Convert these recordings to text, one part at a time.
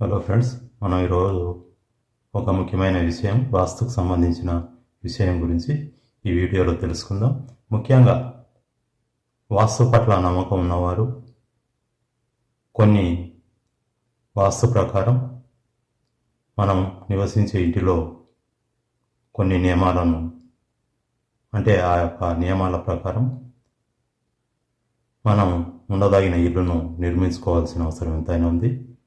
Hello friends మనం ఈరోజు ఒక ముఖ్యమైన విషయం వాస్తుకు సంబంధించిన విషయం గురించి ఈ వీడియోలో తెలుసుకుందాం. ముఖ్యంగా వాస్తు పట్ల నమ్మకం ఉన్నవారు కొన్ని వాస్తు ప్రకారం మనం నివసించే ఇంటిలో కొన్ని నియమాలను అంటే ఆ యొక్క నియమాల ప్రకారం మనం ఉండదగిన ఇల్లును నిర్మించుకోవాల్సిన అవసరం ఎంతైనా ఉంది.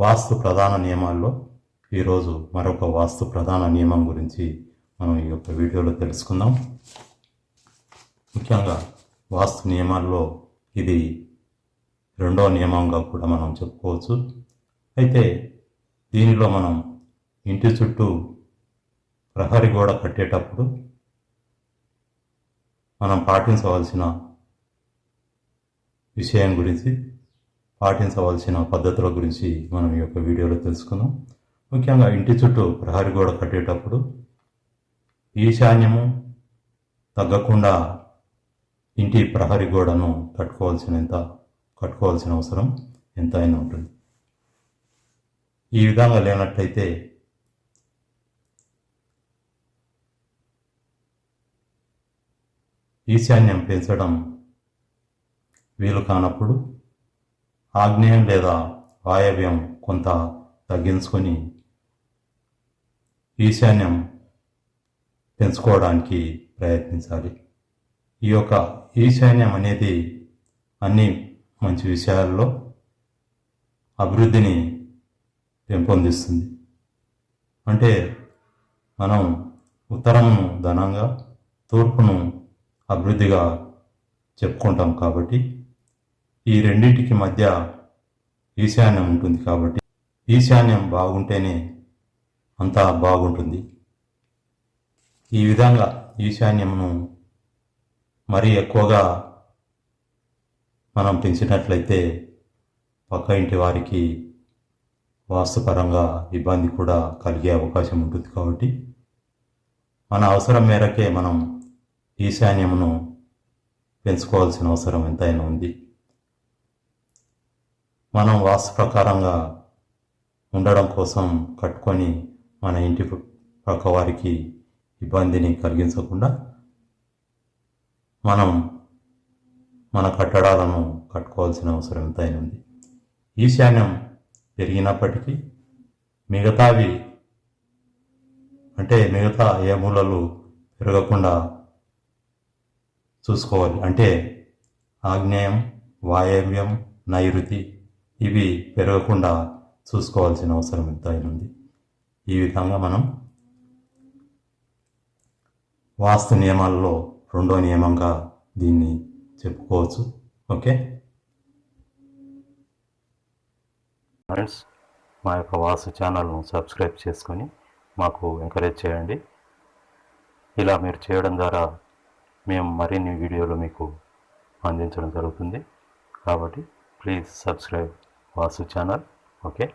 వాస్తు ప్రధాన నియమాల్లో ఈరోజు మరొక వాస్తు ప్రధాన నియమం గురించి మనం ఈ యొక్క వీడియోలో తెలుసుకుందాం. ముఖ్యంగా వాస్తు నియమాల్లో ఇది రెండో నియమంగా కూడా మనం చెప్పుకోవచ్చు. అయితే దీనిలో మనం ఇంటి చుట్టూ ప్రహరీ గోడ కట్టేటప్పుడు మనం పాటించవలసిన విషయం గురించి పాటించవలసిన పద్ధతుల గురించి మనం ఈ యొక్క వీడియోలో తెలుసుకుందాం. ముఖ్యంగా ఇంటి చుట్టూ ప్రహరీ గోడ కట్టేటప్పుడు ఈశాన్యము తగ్గకుండా ఇంటి ప్రహరీ గోడను కట్టుకోవాల్సినంత కట్టుకోవాల్సిన అవసరం ఎంతైనా ఉంటుంది. ఈ విధంగా లేనట్లయితే ఈశాన్యం పెంచడం వీలు కానప్పుడు ఆగ్నేయం లేదా వాయవ్యం కొంత తగ్గించుకొని ఈశాన్యం పెంచుకోవడానికి ప్రయత్నించాలి. ఈ యొక్క ఈశాన్యం అనేది అన్ని మంచి విషయాల్లో అభివృద్ధిని పెంపొందిస్తుంది. అంటే మనం ఉత్తరమును ధనంగా తూర్పును అభివృద్ధిగా చెప్పుకుంటాం కాబట్టి ఈ రెండింటికి మధ్య ఈశాన్యం ఉంటుంది కాబట్టి ఈశాన్యం బాగుంటేనే అంతా బాగుంటుంది. ఈ విధంగా ఈశాన్యమును మరీ ఎక్కువగా మనం పెంచినట్లయితే పక్క ఇంటి వారికి వాస్తుపరంగా ఇబ్బంది కూడా కలిగే అవకాశం ఉంటుంది కాబట్టి మన అవసరం మేరకే మనం ఈశాన్యమును పెంచుకోవాల్సిన అవసరం ఎంతైనా ఉంది. మనం వాస్తు ప్రకారంగా ఉండడం కోసం కట్టుకొని మన ఇంటి పక్క వారికి ఇబ్బందిని కలిగించకుండా మనం మన కట్టడాలను కట్టుకోవాల్సిన అవసరం ఎంతైనా ఉంది ఈశాన్యం పెరిగినప్పటికీ మిగతావి అంటే మిగతా ఏ మూలలు పెరగకుండా చూసుకోవాలి. అంటే ఆగ్నేయం వాయవ్యం నైరుతి ఇవి పెరగకుండా చూసుకోవాల్సిన అవసరం ఎంతైనా ఉంది ఈ విధంగా మనం వాస్తు నియమాల్లో రెండో నియమంగా దీన్ని చెప్పుకోవచ్చు. ఓకే? ఫ్రెండ్స్ మా యొక్క వాస్తు ఛానల్ను సబ్స్క్రైబ్ చేసుకొని మాకు ఎంకరేజ్ చేయండి. ఇలా మీరు చేయడం ద్వారా మేము మరిన్ని వీడియోలు మీకు అందించడం జరుగుతుంది. కాబట్టి please subscribe Vasu channel. Okay.